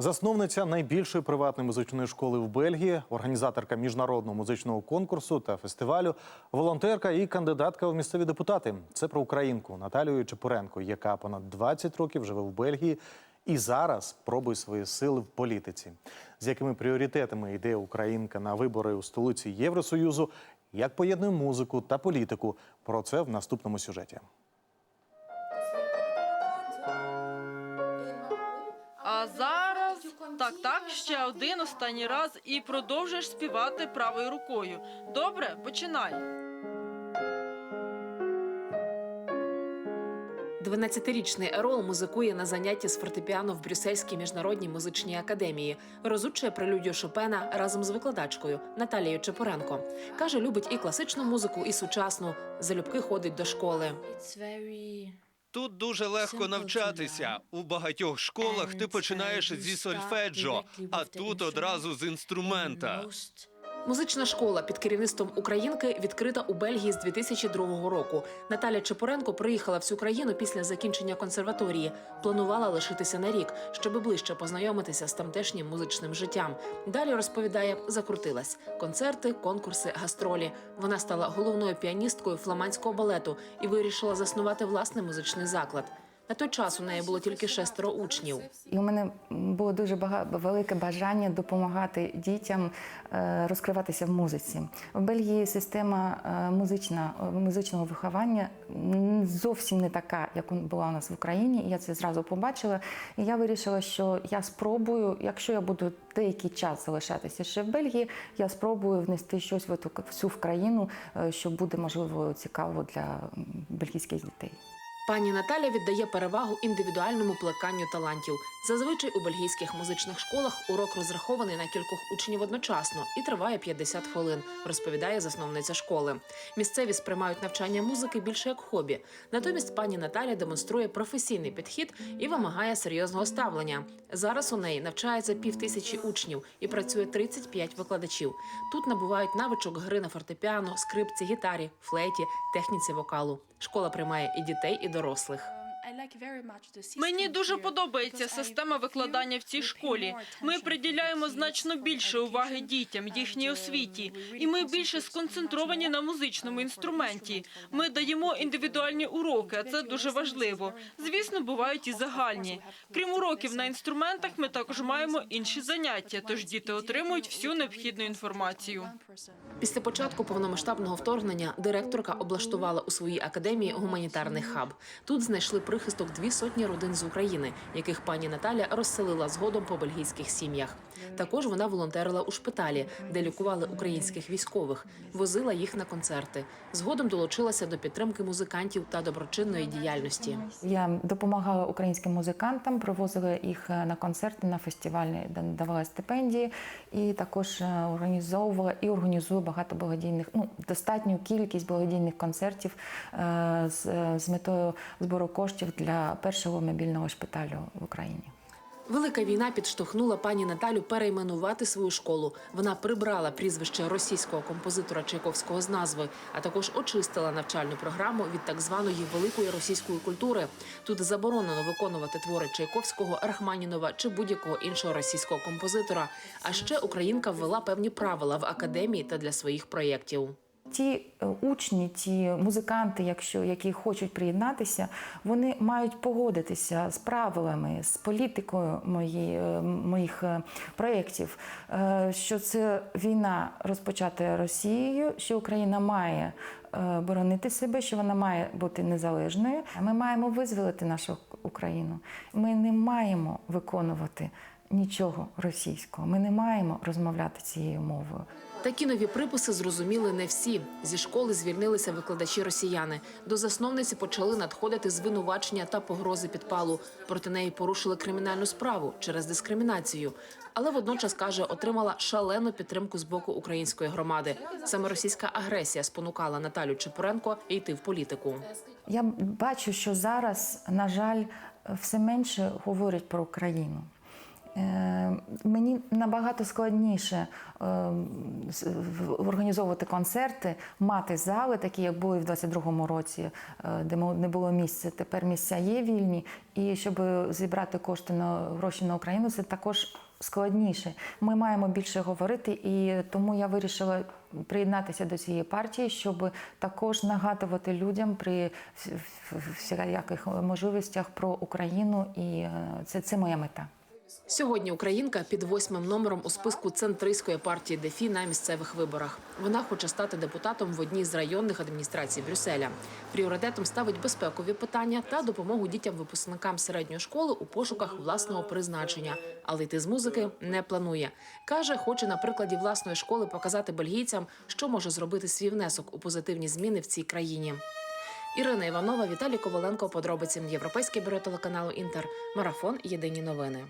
Засновниця найбільшої приватної музичної школи в Бельгії, організаторка міжнародного музичного конкурсу та фестивалю, волонтерка і кандидатка в місцеві депутати. Це про українку Наталію Чепуренко, яка понад 20 років живе в Бельгії і зараз пробує свої сили в політиці. З якими пріоритетами йде українка на вибори у столиці Євросоюзу, як поєднує музику та політику. Про це в наступному сюжеті. Так, так, ще один останній раз і продовжуєш співати правою рукою. Добре, починай. 12-річний Ерол музикує на занятті з фортепіано в Брюссельській міжнародній музичній академії. Розучує прелюдію Шопена разом з викладачкою Наталією Чепуренко. Каже, любить і класичну музику, і сучасну. Залюбки ходить до школи. Тут дуже легко навчатися. У багатьох школах ти починаєш зі сольфеджо, а тут одразу з інструмента. Музична школа під керівництвом українки відкрита у Бельгії з 2002 року. Наталя Чепуренко приїхала в цю країну після закінчення консерваторії. Планувала лишитися на рік, щоб ближче познайомитися з тамтешнім музичним життям. Далі розповідає, закрутилась: концерти, конкурси, гастролі. Вона стала головною піаністкою фламандського балету і вирішила заснувати власний музичний заклад. На той час у неї було тільки шестеро учнів. І у мене було дуже багато велике бажання допомагати дітям е, розкриватися в музиці. В Бельгії система е, музична, е, музичного виховання зовсім не така, як була у нас в Україні. Я це зразу побачила. І я вирішила, що я спробую, якщо я буду деякий час залишатися ще в Бельгії, я спробую внести щось в цю, в країну, що буде можливо цікаво для бельгійських дітей. Пані Наталя віддає перевагу індивідуальному плеканню талантів. Зазвичай у бельгійських музичних школах урок розрахований на кількох учнів одночасно і триває 50 хвилин, розповідає засновниця школи. Місцеві сприймають навчання музики більше як хобі. Натомість пані Наталя демонструє професійний підхід і вимагає серйозного ставлення. Зараз у неї навчається півтисячі учнів і працює 35 викладачів. Тут набувають навичок гри на фортепіано, скрипці, гітарі, флейті, техніці вокалу. Школа приймає і дітей, і дорослих дорослих. Мені дуже подобається система викладання в цій школі. Ми приділяємо значно більше уваги дітям, їхній освіті, і ми більше сконцентровані на музичному інструменті. Ми даємо індивідуальні уроки, а це дуже важливо. Звісно, бувають і загальні. Крім уроків на інструментах, ми також маємо інші заняття, тож діти отримують всю необхідну інформацію. Після початку повномасштабного вторгнення директорка облаштувала у своїй академії гуманітарний хаб. Тут знайшли прихисток дві сотні родин з України, яких пані Наталя розселила згодом по бельгійських сім'ях. Також вона волонтерила у шпиталі, де лікували українських військових, возила їх на концерти. Згодом долучилася до підтримки музикантів та доброчинної діяльності. Я допомагала українським музикантам, привозила їх е, на концерти, на фестивалі, давала стипендії, і також е, організовувала і організую багато благодійних, ну достатню кількість благодійних концертів е, з, з метою збору коштів для першого мобільного шпиталю в Україні. Велика війна підштовхнула пані Наталю перейменувати свою школу. Вона прибрала прізвище російського композитора Чайковського з назви, а також очистила навчальну програму від так званої великої російської культури. Тут заборонено виконувати твори Чайковського, Рахманінова чи будь-якого іншого російського композитора. А ще Українка ввела певні правила в академії та для своїх проєктів. Ті е, учні, ті музиканти, якщо які хочуть приєднатися, вони мають погодитися з правилами, з політикою мої, е, моїх е, проєктів, що це війна розпочата Росією, що Україна має боронити себе, що вона має бути незалежною. Ми маємо визволити нашу Україну. Ми не маємо виконувати нічого російського. Ми не маємо розмовляти цією мовою. Такі нові приписи зрозуміли не всі. Зі школи звільнилися викладачі росіяни. До засновниці почали надходити звинувачення та погрози підпалу. Проти неї порушили кримінальну справу через дискримінацію. Але водночас каже, отримала шалену підтримку з боку української громади. Саме російська агресія спонукала Наталю Чепуренко йти в політику. Я бачу, що зараз, на жаль, все менше говорять про Україну. Е, мені набагато складніше е, організовувати концерти, мати зали, такі як були в 22-му році, е, де не було місця. Тепер місця є вільні. І щоб зібрати кошти на гроші на Україну, це також складніше. Ми маємо більше говорити, і тому я вирішила приєднатися до цієї партії, щоб також нагадувати людям при вс- всіляких можливостях про Україну, і це, це моя мета. Сьогодні українка під восьмим номером у списку центристської партії ДЕФІ на місцевих виборах. Вона хоче стати депутатом в одній з районних адміністрацій Брюсселя. Пріоритетом ставить безпекові питання та допомогу дітям-випускникам середньої школи у пошуках власного призначення. Але йти з музики не планує. каже, хоче на прикладі власної школи показати бельгійцям, що може зробити свій внесок у позитивні зміни в цій країні. Ірина Іванова, Віталій Коваленко. Подробиці Європейське бюро телеканалу Інтер. Марафон. Єдині новини.